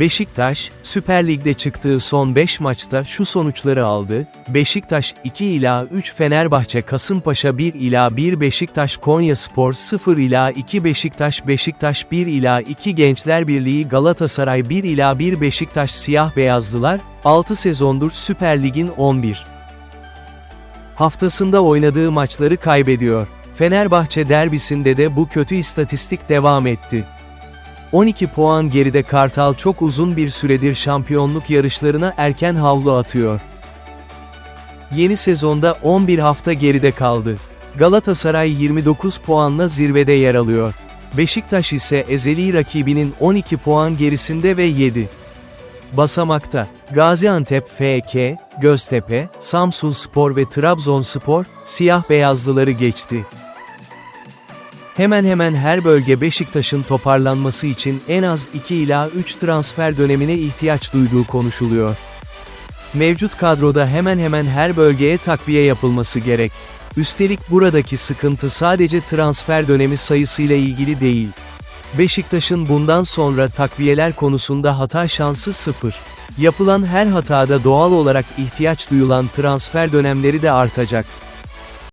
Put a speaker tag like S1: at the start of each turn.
S1: Beşiktaş, Süper Lig'de çıktığı son 5 maçta şu sonuçları aldı. Beşiktaş 2 ila 3 Fenerbahçe Kasımpaşa 1 ila 1 Beşiktaş Konyaspor 0 ila 2 Beşiktaş Beşiktaş 1 ila 2 Gençler Birliği Galatasaray 1 ila 1 Beşiktaş Siyah Beyazlılar, 6 sezondur Süper Lig'in 11 haftasında oynadığı maçları kaybediyor. Fenerbahçe derbisinde de bu kötü istatistik devam etti. 12 puan geride Kartal çok uzun bir süredir şampiyonluk yarışlarına erken havlu atıyor. Yeni sezonda 11 hafta geride kaldı. Galatasaray 29 puanla zirvede yer alıyor. Beşiktaş ise ezeli rakibinin 12 puan gerisinde ve 7 basamakta. Gaziantep FK, Göztepe, Samsun Spor ve Trabzonspor, siyah beyazlıları geçti. Hemen hemen her bölge Beşiktaş'ın toparlanması için en az 2 ila 3 transfer dönemine ihtiyaç duyduğu konuşuluyor. Mevcut kadroda hemen hemen her bölgeye takviye yapılması gerek. Üstelik buradaki sıkıntı sadece transfer dönemi sayısıyla ilgili değil. Beşiktaş'ın bundan sonra takviyeler konusunda hata şansı sıfır. Yapılan her hatada doğal olarak ihtiyaç duyulan transfer dönemleri de artacak.